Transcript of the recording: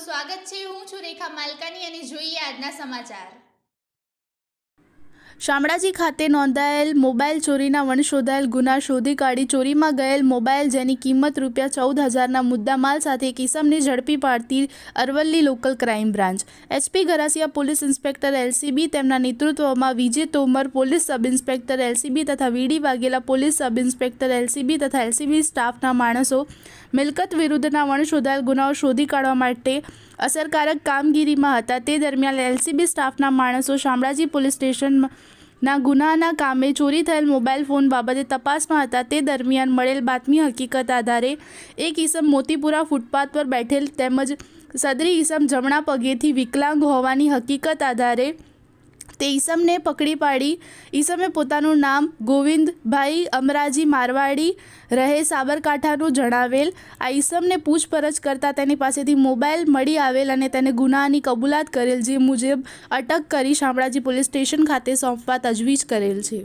સુરેખા માલકાની અને જોઈએ આજના સમાચાર. શામળાજી ખાતે નોંધાયેલ મોબાઈલ ચોરીના વણ શોધાયેલ ગુના શોધી કાઢી ચોરીમાં ગયેલ મોબાઈલ જેની કિંમત રૂપિયા ચૌદ હજારના મુદ્દામાલ સાથે કિસમને ઝડપી પાડતી Aravalli local crime branch. SP Garasiya police inspector LCB તેમના નેતૃત્વમાં Vijay Tomar police sub inspector LCB તથા VD Vaghela police sub inspector LCB તથા એલસીબી સ્ટાફના માણસો મિલકત વિરુદ્ધના વણ શોધાયેલ ગુનાઓ શોધી કાઢવા માટે અસરકારક કામગીરીમાં હતા. તે દરમિયાન એલસીબી સ્ટાફના માણસો શામળાજી પોલીસ સ્ટેશનના ગુનાના કામે ચોરી થયેલ મોબાઈલ ફોન બાબતે તપાસમાં હતા. તે દરમિયાન મળેલ બાતમી હકીકત આધારે એક ઈસમ મોતીપુરા ફૂટપાથ પર બેઠેલ તેમજ સદરી ઈસમ જમણા પગેથી વિકલાંગ હોવાની હકીકત આધારે તે ઈસમને પકડી પાડી. ઈસમે પોતાનું નામ ગોવિંદભાઈ અમરાજી મારવાડી રહે સાબરકાંઠાનું જણાવેલ. આ ઈસમને પૂછપરછ કરતાં તેની પાસેથી મોબાઈલ મળી આવેલ અને તેને ગુનાની કબૂલાત કરેલ, જે મુજબ અટક કરી શામળાજી પોલીસ સ્ટેશન ખાતે સોંપવા તજવીજ કરેલ છે.